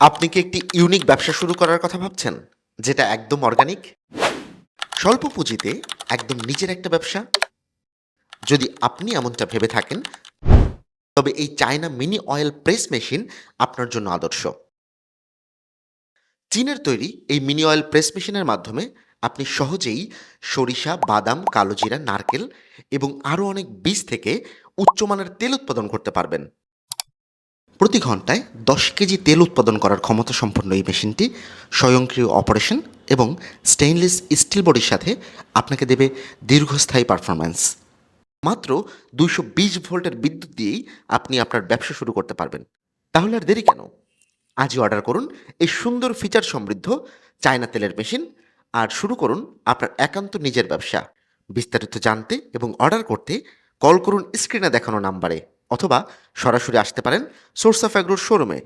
আপনি কি একটি ইউনিক ব্যবসা শুরু করার কথা ভাবছেন? যেটা একদম অর্গানিক স্বল্প পুঁজিতে একদম নিজের একটা ব্যবসা? যদি আপনি এমনটা ভেবে থাকেন, তবে এই China mini oil press machine আপনার জন্য আদর্শ। চীনের তৈরি এই মিনি অয়েল প্রেস মেশিনের মাধ্যমে আপনি সহজেই সরিষা, বাদাম কালোজিরা নারকেল এবং আরও অনেক বীজ থেকে উচ্চমানের তেল উৎপাদন করতে পারবেন। প্রতি ঘন্টায় দশ কেজি তেল উৎপাদন করার ক্ষমতা সম্পন্ন এই মেশিনটি স্বয়ংক্রিয় অপারেশন এবং স্টেইনলেস স্টিল বডির সাথে আপনাকে দেবে দীর্ঘস্থায়ী পারফরম্যান্স। মাত্র দুইশো বিশ ভোল্টের বিদ্যুৎ দিয়েই আপনি আপনার ব্যবসা শুরু করতে পারবেন। তাহলে আর দেরি কেন? আজই অর্ডার করুন এই সুন্দর ফিচার সমৃদ্ধ চায়না তেলের মেশিন আর শুরু করুন আপনার একান্ত নিজের ব্যবসা। বিস্তারিত জানতে এবং অর্ডার করতে কল করুন স্ক্রিনে দেখানো নাম্বারে। অথবা সরাসরি আসতে পারেন সোর্স অফ অ্যাগ্রোর শোরুমে।